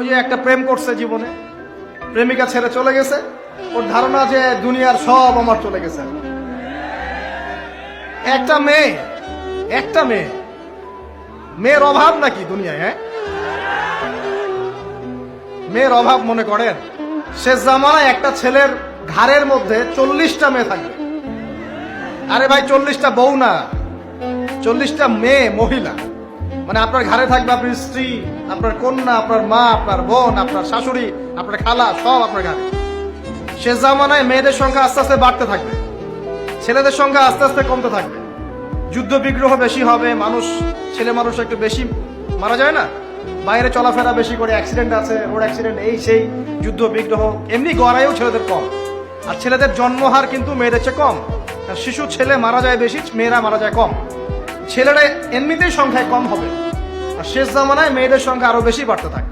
ওই যে একটা প্রেম করছে জীবনে। প্রেমিকা ছেড়ে চলে গেছে। ওর ধারণা যে দুনিয়ার সব আমার চলে গেছে। একটা মেয়ে একটা মেয়ে। মেয়ের অভাব নাকি দুনিয়ায় হ্যাঁ? মেয়ের অভাব মনে করেন সে জামানায় একটা ছেলের ঘাড়ের মধ্যে চল্লিশটা মেয়ে থাকবে। আরে ভাই, চল্লিশটা বউ না, চল্লিশটা মেয়ে মহিলা। মানে আপনার ঘরে থাকবে আপনার স্ত্রী, আপনার কন্যা, আপনার মা, আপনার বোন, আপনার শাশুড়ি, আপনার খালা, সব আপনার ঘরে সে জামানায় মেয়েদের সংখ্যা আস্তে আস্তে বাড়তে থাকবে। ছেলেদের সংখ্যা আস্তে আস্তে কমতে থাকবে। যুদ্ধ বিগ্রহ বেশি হবে, মানুষ, ছেলে মানুষ একটু বেশি, মারা যায় না? বাইরে চলাফেরা বেশি করে অ্যাক্সিডেন্ট আছে রোড অ্যাক্সিডেন্ট এই সেই যুদ্ধ বিগ্রহ, এমনি গড়াইও ছেলেদের কম। আর ছেলেদের জন্মহার কিন্তু মেয়েদের চেয়ে কম। শিশু ছেলে মারা যায় বেশি, মেয়েরা মারা যায় কম। ছেলেরা এমনিতেই সংখ্যায় কম হবে। আর শেষ জামানায় মেয়েদের সংখ্যা আরও বেশি বাড়তে থাকে।